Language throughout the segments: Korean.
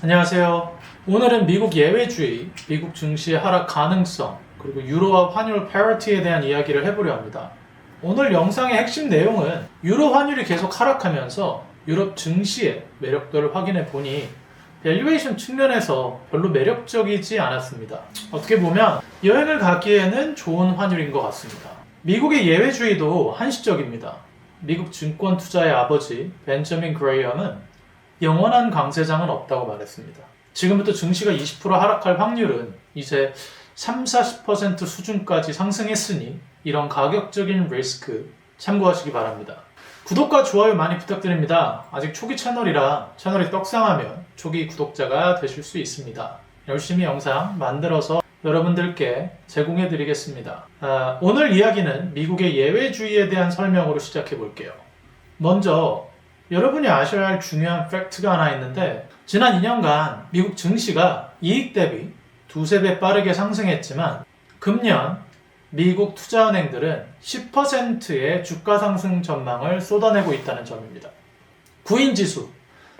안녕하세요. 오늘은 미국 예외주의, 미국 증시의 하락 가능성, 그리고 유로와 환율 패러티에 대한 이야기를 해보려 합니다. 오늘 영상의 핵심 내용은 유로 환율이 계속 하락하면서 유럽 증시의 매력도를 확인해 보니 밸류에이션 측면에서 별로 매력적이지 않았습니다. 어떻게 보면 여행을 가기에는 좋은 환율인 것 같습니다. 미국의 예외주의도 한시적입니다. 미국 증권 투자의 아버지 벤저민 그레이엄은 영원한 강세장은 없다고 말했습니다. 지금부터 증시가 20% 하락할 확률은 이제 3, 40% 수준까지 상승했으니 이런 가격적인 리스크 참고하시기 바랍니다. 구독과 좋아요 많이 부탁드립니다. 아직 초기 채널이라 채널이 떡상하면 초기 구독자가 되실 수 있습니다. 열심히 영상 만들어서 여러분들께 제공해 드리겠습니다. 아, 오늘 이야기는 미국의 예외주의에 대한 설명으로 시작해 볼게요. 먼저 여러분이 아셔야 할 중요한 팩트가 하나 있는데 지난 2년간 미국 증시가 이익 대비 두세 배 빠르게 상승했지만 금년 미국 투자은행들은 10%의 주가 상승 전망을 쏟아내고 있다는 점입니다. 구인 지수,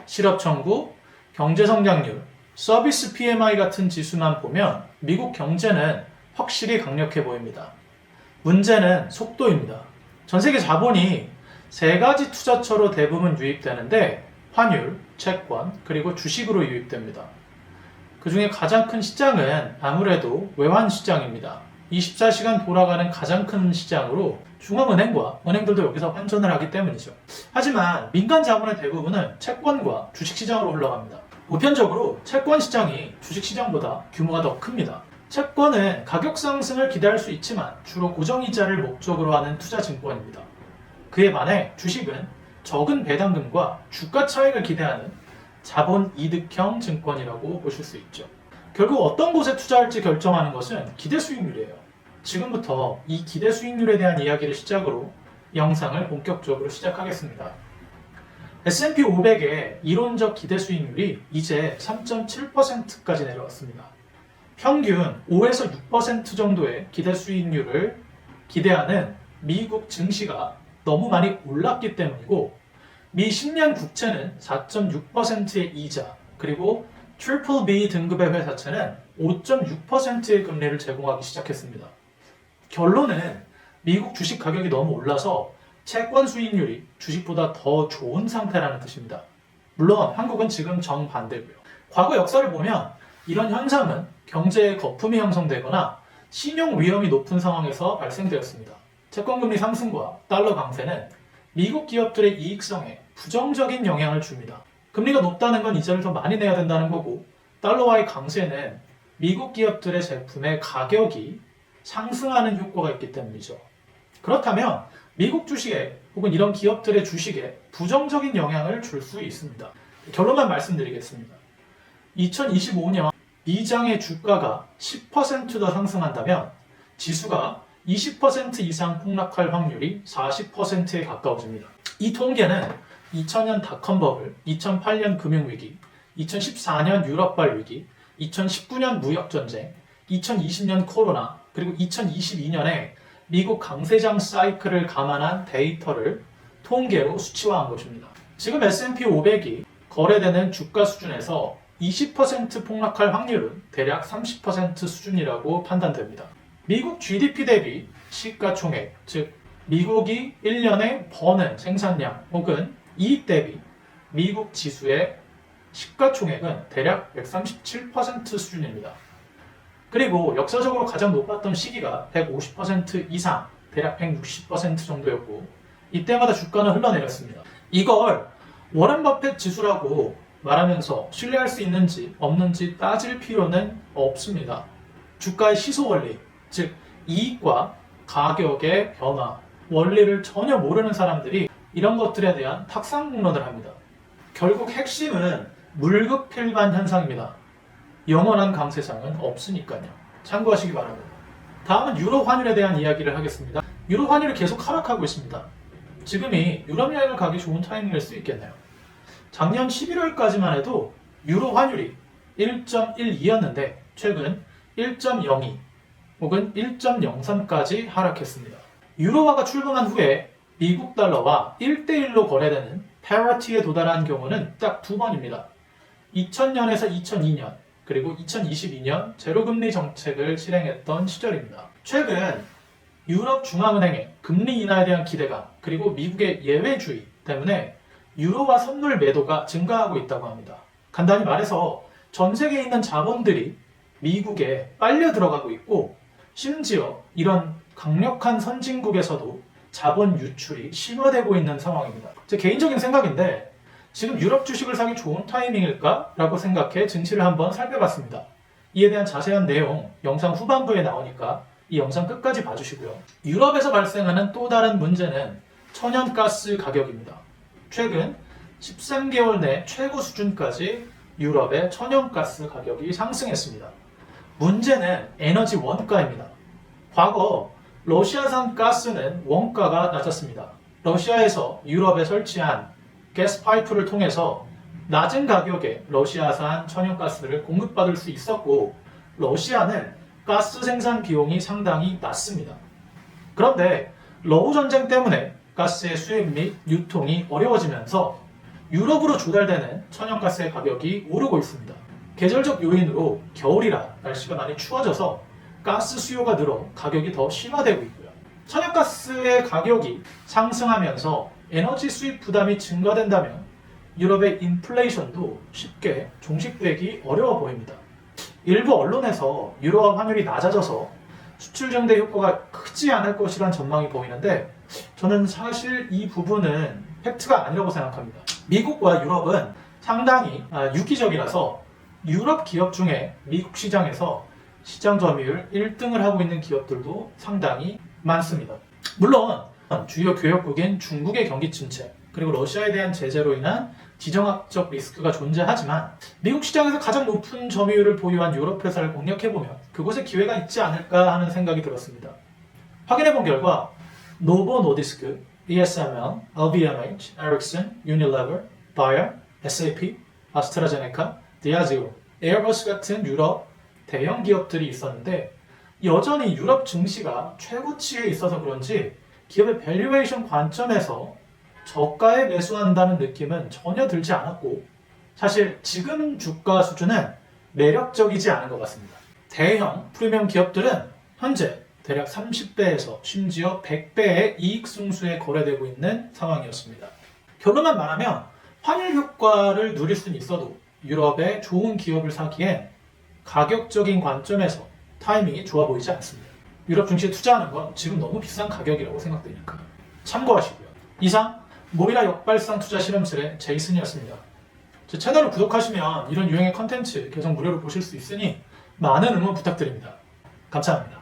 실업 청구, 경제 성장률, 서비스 PMI 같은 지수만 보면 미국 경제는 확실히 강력해 보입니다. 문제는 속도입니다. 전 세계 자본이 세 가지 투자처로 대부분 유입되는데 환율, 채권, 그리고 주식으로 유입됩니다. 그 중에 가장 큰 시장은 아무래도 외환 시장입니다. 24시간 돌아가는 가장 큰 시장으로 중앙은행과 은행들도 여기서 환전을 하기 때문이죠. 하지만 민간 자본의 대부분은 채권과 주식 시장으로 흘러갑니다. 보편적으로 채권 시장이 주식 시장보다 규모가 더 큽니다. 채권은 가격 상승을 기대할 수 있지만 주로 고정이자를 목적으로 하는 투자 증권입니다. 그에 반해 주식은 적은 배당금과 주가 차익을 기대하는 자본 이득형 증권이라고 보실 수 있죠. 결국 어떤 곳에 투자할지 결정하는 것은 기대 수익률이에요. 지금부터 이 기대 수익률에 대한 이야기를 시작으로 영상을 본격적으로 시작하겠습니다. S&P 500의 이론적 기대 수익률이 이제 3.7%까지 내려왔습니다. 평균 5에서 6% 정도의 기대 수익률을 기대하는 미국 증시가 너무 많이 올랐기 때문이고 미 10년 국채는 4.6%의 이자 그리고 트리플 B 등급의 회사채는 5.6%의 금리를 제공하기 시작했습니다. 결론은 미국 주식 가격이 너무 올라서 채권 수익률이 주식보다 더 좋은 상태라는 뜻입니다. 물론 한국은 지금 정반대고요. 과거 역사를 보면 이런 현상은 경제에 거품이 형성되거나 신용 위험이 높은 상황에서 발생되었습니다. 채권금리 상승과 달러 강세는 미국 기업들의 이익성에 부정적인 영향을 줍니다. 금리가 높다는 건 이자를 더 많이 내야 된다는 거고 달러와의 강세는 미국 기업들의 제품의 가격이 상승하는 효과가 있기 때문이죠. 그렇다면 미국 주식에 혹은 이런 기업들의 주식에 부정적인 영향을 줄 수 있습니다. 결론만 말씀드리겠습니다. 2025년 미장의 주가가 10%더 상승한다면 지수가 20% 이상 폭락할 확률이 40%에 가까워집니다. 이 통계는 2000년 닷컴 버블, 2008년 금융위기, 2014년 유럽발 위기, 2019년 무역전쟁, 2020년 코로나, 그리고 2022년에 미국 강세장 사이클을 감안한 데이터를 통계로 수치화한 것입니다. 지금 S&P 500이 거래되는 주가 수준에서 20% 폭락할 확률은 대략 30% 수준이라고 판단됩니다. 미국 GDP 대비 시가총액, 즉 미국이 1년에 버는 생산량 혹은 이익 대비 미국 지수의 시가총액은 대략 137% 수준입니다. 그리고 역사적으로 가장 높았던 시기가 150% 이상, 대략 160% 정도였고 이때마다 주가는 흘러내렸습니다. 이걸 워렌 버핏 지수라고 말하면서 신뢰할 수 있는지 없는지 따질 필요는 없습니다. 주가의 시소 원리, 즉 이익과 가격의 변화, 원리를 전혀 모르는 사람들이 이런 것들에 대한 탁상 공론을 합니다. 결국 핵심은 물급필반 현상입니다. 영원한 강세장은 없으니까요. 참고하시기 바랍니다. 다음은 유로 환율에 대한 이야기를 하겠습니다. 유로 환율이 계속 하락하고 있습니다. 지금이 유럽 여행을 가기 좋은 타이밍일 수 있겠네요. 작년 11월까지만 해도 유로 환율이 1.12였는데 최근 1.02 혹은 1.03까지 하락했습니다. 유로화가 출범한 후에 미국 달러와 1대1로 거래되는 패러티에 도달한 경우는 딱 두 번입니다. 2000년에서 2002년 그리고 2022년 제로금리 정책을 실행했던 시절입니다. 최근 유럽 중앙은행의 금리 인하에 대한 기대감 그리고 미국의 예외주의 때문에 유로화 선물 매도가 증가하고 있다고 합니다. 간단히 말해서 전 세계에 있는 자본들이 미국에 빨려 들어가고 있고 심지어 이런 강력한 선진국에서도 자본 유출이 심화되고 있는 상황입니다. 제 개인적인 생각인데 지금 유럽 주식을 사기 좋은 타이밍일까? 라고 생각해 증시를 한번 살펴봤습니다. 이에 대한 자세한 내용 영상 후반부에 나오니까 이 영상 끝까지 봐주시고요. 유럽에서 발생하는 또 다른 문제는 천연가스 가격입니다. 최근 13개월 내 최고 수준까지 유럽의 천연가스 가격이 상승했습니다. 문제는 에너지 원가입니다. 과거 러시아산 가스는 원가가 낮았습니다. 러시아에서 유럽에 설치한 가스 파이프를 통해서 낮은 가격에 러시아산 천연가스를 공급받을 수 있었고 러시아는 가스 생산 비용이 상당히 낮습니다. 그런데 러우 전쟁 때문에 가스의 수입 및 유통이 어려워지면서 유럽으로 조달되는 천연가스의 가격이 오르고 있습니다. 계절적 요인으로 겨울이라 날씨가 많이 추워져서 가스 수요가 늘어 가격이 더 심화되고 있고요. 천연가스의 가격이 상승하면서 에너지 수입 부담이 증가된다면 유럽의 인플레이션도 쉽게 종식되기 어려워 보입니다. 일부 언론에서 유로화 환율이 낮아져서 수출 증대 효과가 크지 않을 것이란 전망이 보이는데 저는 사실 이 부분은 팩트가 아니라고 생각합니다. 미국과 유럽은 상당히 아, 유기적이라서 유럽 기업 중에 미국 시장에서 시장 점유율 1등을 하고 있는 기업들도 상당히 많습니다. 물론 주요 교역국인 중국의 경기 침체 그리고 러시아에 대한 제재로 인한 지정학적 리스크가 존재하지만 미국 시장에서 가장 높은 점유율을 보유한 유럽 회사를 공략해보면 그곳에 기회가 있지 않을까 하는 생각이 들었습니다. 확인해본 결과 노보 노디스크, ESML, LVMH, 유니레버, 바이어, SAP, 아스트라제네카, 디아지오, 에어버스 같은 유럽 대형 기업들이 있었는데 여전히 유럽 증시가 최고치에 있어서 그런지 기업의 밸류에이션 관점에서 저가에 매수한다는 느낌은 전혀 들지 않았고 사실 지금 주가 수준은 매력적이지 않은 것 같습니다. 대형 프리미엄 기업들은 현재 대략 30배에서 심지어 100배의 이익 승수에 거래되고 있는 상황이었습니다. 결론만 말하면 환율 효과를 누릴 수는 있어도 유럽의 좋은 기업을 사기엔 가격적인 관점에서 타이밍이 좋아 보이지 않습니다. 유럽 증시에 투자하는 건 지금 너무 비싼 가격이라고 생각되니까 참고하시고요. 이상 모이라 역발상 투자 실험실의 제이슨이었습니다. 제 채널을 구독하시면 이런 유형의 컨텐츠 계속 무료로 보실 수 있으니 많은 응원 부탁드립니다. 감사합니다.